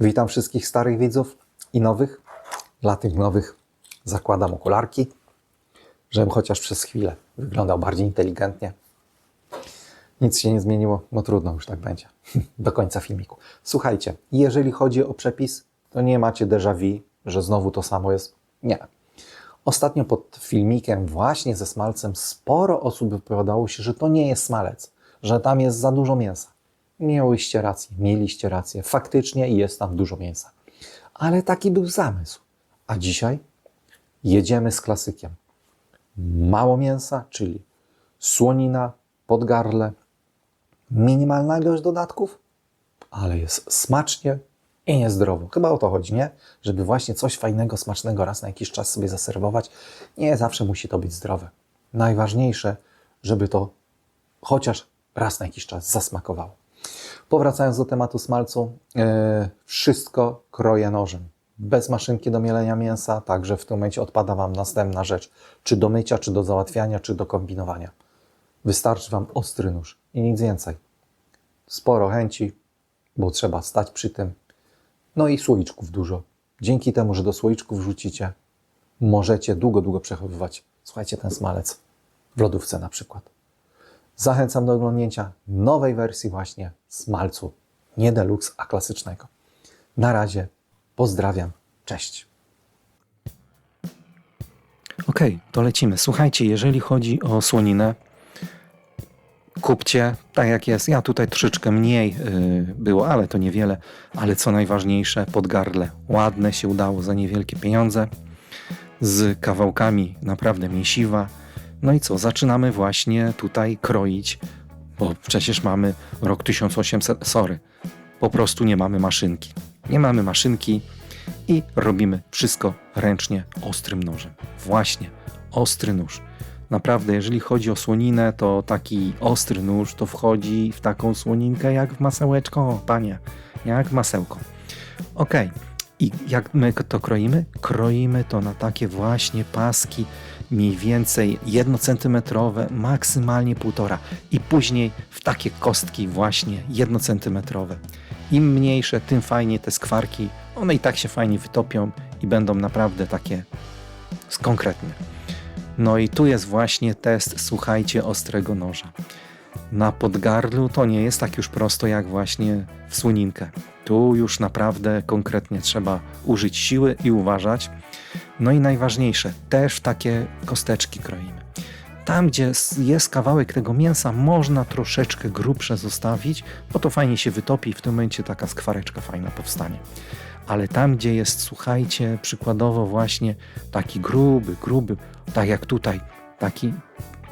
Witam wszystkich starych widzów i nowych. Dla tych nowych zakładam okularki, żebym chociaż przez chwilę wyglądał bardziej inteligentnie. Nic się nie zmieniło, no trudno, już tak będzie. Do końca filmiku. Słuchajcie, jeżeli chodzi o przepis, to nie macie déjà vu, że znowu to samo jest. Nie. Ostatnio pod filmikiem właśnie ze smalcem sporo osób wypowiadało się, że to nie jest smalec, że tam jest za dużo mięsa. Miałyście rację, mieliście rację. Faktycznie jest tam dużo mięsa. Ale taki był zamysł. A dzisiaj jedziemy z klasykiem. Mało mięsa, czyli słonina, podgarle, minimalna ilość dodatków, ale jest smacznie i niezdrowo. Chyba o to chodzi, nie? Żeby właśnie coś fajnego, smacznego raz na jakiś czas sobie zaserwować. Nie zawsze musi to być zdrowe. Najważniejsze, żeby to chociaż raz na jakiś czas zasmakowało. Powracając do tematu smalcu, yy, wszystko kroję nożem. Bez maszynki do mielenia mięsa, także w tym momencie odpada Wam następna rzecz. Czy do mycia, czy do załatwiania, czy do kombinowania. Wystarczy Wam ostry nóż i nic więcej. Sporo chęci, bo trzeba stać przy tym. No i słoiczków dużo. Dzięki temu, że do słoiczków wrzucicie, możecie długo, długo przechowywać, słuchajcie, ten smalec w lodówce na przykład. Zachęcam do oglądnięcia nowej wersji właśnie smalcu. Nie deluxe, a klasycznego. Na razie, pozdrawiam, cześć. Okej, to lecimy. Słuchajcie, jeżeli chodzi o słoninę, kupcie tak jak jest. Ja tutaj troszeczkę mniej y, było, ale to niewiele. Ale co najważniejsze, podgardle ładne się udało za niewielkie pieniądze. Z kawałkami naprawdę mięsiwa. No i co, zaczynamy właśnie tutaj kroić, bo przecież mamy rok 1800, sorry, po prostu nie mamy maszynki. Nie mamy maszynki i robimy wszystko ręcznie, ostrym nożem. Właśnie, ostry nóż. Naprawdę, jeżeli chodzi o słoninę, to taki ostry nóż to wchodzi w taką słoninkę jak w masełeczko, panie, jak masełko. Ok, i jak my to kroimy? Kroimy to na takie właśnie paski, mniej więcej 1 cm, maksymalnie 1,5 i później w takie kostki właśnie 1 cm. Im mniejsze, tym fajnie te skwarki, one i tak się fajnie wytopią i będą naprawdę takie konkretne. No i tu jest właśnie test, słuchajcie, ostrego noża. Na podgardlu to nie jest tak już prosto jak właśnie w słoninkę. Tu już naprawdę konkretnie trzeba użyć siły i uważać. No i najważniejsze, też takie kosteczki kroimy. Tam, gdzie jest kawałek tego mięsa, można troszeczkę grubsze zostawić, bo to fajnie się wytopi i w tym momencie taka skwareczka fajna powstanie. Ale tam, gdzie jest, słuchajcie, przykładowo właśnie taki gruby, gruby, tak jak tutaj, taki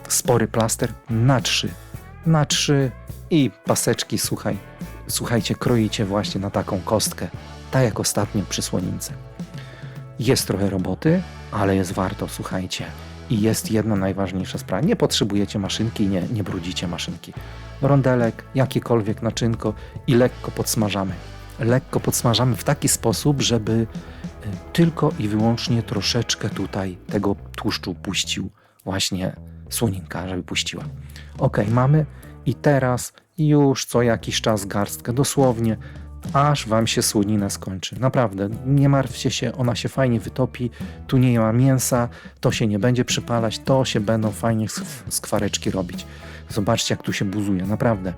spory plaster na trzy, na trzy i paseczki, słuchaj, słuchajcie, kroicie właśnie na taką kostkę, tak jak ostatnio przy słonince. Jest trochę roboty, ale jest warto, słuchajcie. I jest jedna najważniejsza sprawa. Nie potrzebujecie maszynki, nie, nie brudzicie maszynki. Rondelek, jakiekolwiek naczynko i lekko podsmażamy. Lekko podsmażamy w taki sposób, żeby y, tylko i wyłącznie troszeczkę tutaj tego tłuszczu puścił właśnie słoninka, żeby puściła. Ok, mamy i teraz już co jakiś czas garstkę, dosłownie aż wam się słonina skończy. Naprawdę, nie martwcie się, ona się fajnie wytopi, tu nie ma mięsa, to się nie będzie przypalać, to się będą fajnie skwareczki robić. Zobaczcie, jak tu się buzuje, naprawdę.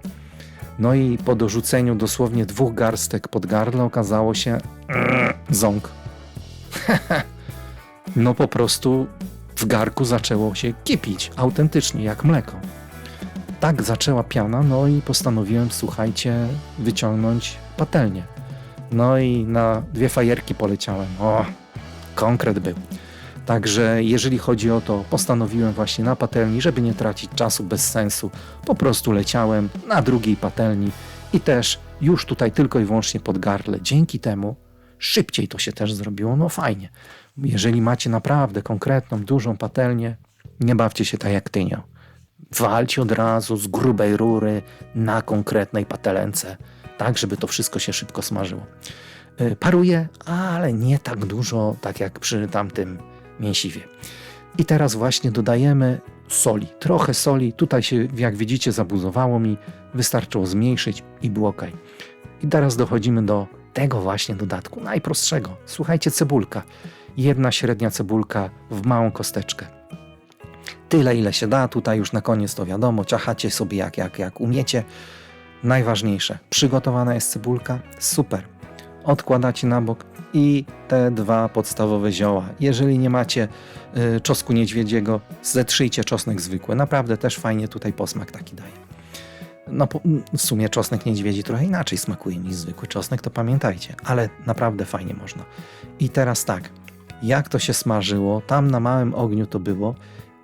No i po dorzuceniu dosłownie dwóch garstek pod gardle okazało się ząg. no po prostu w garku zaczęło się kipić, autentycznie, jak mleko. Tak zaczęła piana, no i postanowiłem, słuchajcie, wyciągnąć patelnię. No i na dwie fajerki poleciałem. O, konkret był. Także jeżeli chodzi o to, postanowiłem właśnie na patelni, żeby nie tracić czasu bez sensu. Po prostu leciałem na drugiej patelni i też już tutaj tylko i wyłącznie pod gardle. Dzięki temu szybciej to się też zrobiło. No fajnie. Jeżeli macie naprawdę konkretną, dużą patelnię, nie bawcie się tak jak tynio. Walcie od razu z grubej rury na konkretnej patelence, tak żeby to wszystko się szybko smażyło. Y, paruje, ale nie tak dużo, tak jak przy tamtym mięsiwie. I teraz właśnie dodajemy soli. Trochę soli. Tutaj się, jak widzicie, zabuzowało mi. Wystarczyło zmniejszyć i było ok. I teraz dochodzimy do tego właśnie dodatku, najprostszego. Słuchajcie, cebulka. Jedna średnia cebulka w małą kosteczkę. Tyle, ile się da, tutaj już na koniec to wiadomo, ciachacie sobie jak, jak, jak umiecie. Najważniejsze, przygotowana jest cebulka, super. Odkładacie na bok i te dwa podstawowe zioła. Jeżeli nie macie y, czosnku niedźwiedziego, zetrzyjcie czosnek zwykły. Naprawdę też fajnie tutaj posmak taki daje. No w sumie czosnek niedźwiedzi trochę inaczej smakuje niż zwykły czosnek, to pamiętajcie, ale naprawdę fajnie można. I teraz tak, jak to się smażyło, tam na małym ogniu to było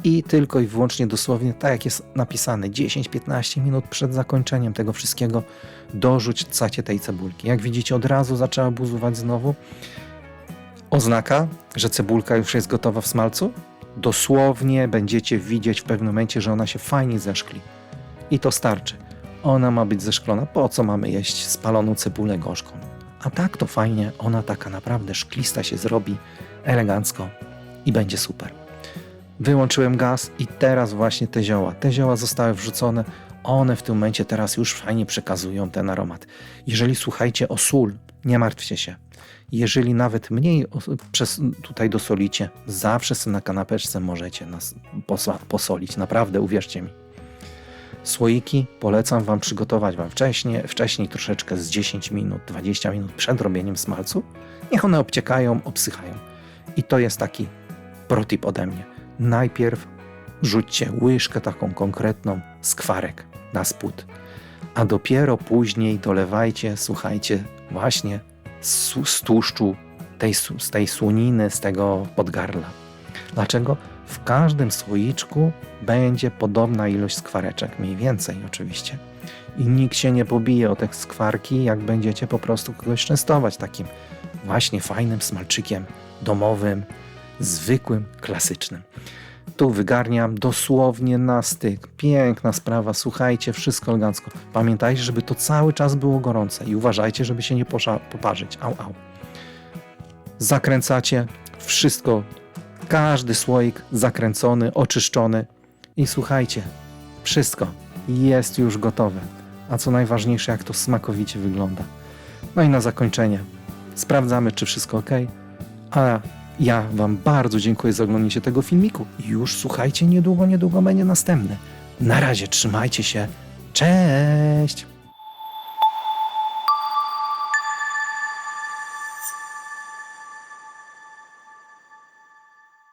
i tylko i wyłącznie dosłownie tak jak jest napisane 10-15 minut przed zakończeniem tego wszystkiego dorzucacie tej cebulki. Jak widzicie od razu zaczęła buzować znowu. Oznaka, że cebulka już jest gotowa w smalcu? Dosłownie będziecie widzieć w pewnym momencie, że ona się fajnie zeszkli. I to starczy. Ona ma być zeszklona. Po co mamy jeść spaloną cebulę gorzką? A tak to fajnie, ona taka naprawdę szklista się zrobi, elegancko i będzie super. Wyłączyłem gaz i teraz właśnie te zioła. Te zioła zostały wrzucone. One w tym momencie teraz już fajnie przekazują ten aromat. Jeżeli słuchajcie o sól, nie martwcie się. Jeżeli nawet mniej tutaj dosolicie, zawsze na kanapeczce możecie nas posolić. Naprawdę, uwierzcie mi. Słoiki polecam Wam przygotować Wam wcześniej, wcześniej troszeczkę z 10 minut, 20 minut przed robieniem smalcu. Niech one obciekają, obsychają. I to jest taki protip ode mnie. Najpierw rzućcie łyżkę taką konkretną skwarek na spód, a dopiero później dolewajcie, słuchajcie, właśnie z, z tłuszczu tej, z tej słoniny, z tego podgarla. Dlaczego? W każdym słoiczku będzie podobna ilość skwareczek, mniej więcej oczywiście. I nikt się nie pobije o te skwarki, jak będziecie po prostu kogoś częstować takim właśnie fajnym smalczykiem domowym, zwykłym, klasycznym. Tu wygarniam dosłownie na styk. Piękna sprawa, słuchajcie, wszystko elegancko. Pamiętajcie, żeby to cały czas było gorące i uważajcie, żeby się nie poparzyć. Au, au. Zakręcacie wszystko, każdy słoik zakręcony, oczyszczony i słuchajcie, wszystko jest już gotowe. A co najważniejsze, jak to smakowicie wygląda. No i na zakończenie sprawdzamy, czy wszystko ok. A ja Wam bardzo dziękuję za oglądanie tego filmiku. Już słuchajcie, niedługo, niedługo będzie następny. Na razie trzymajcie się. Cześć!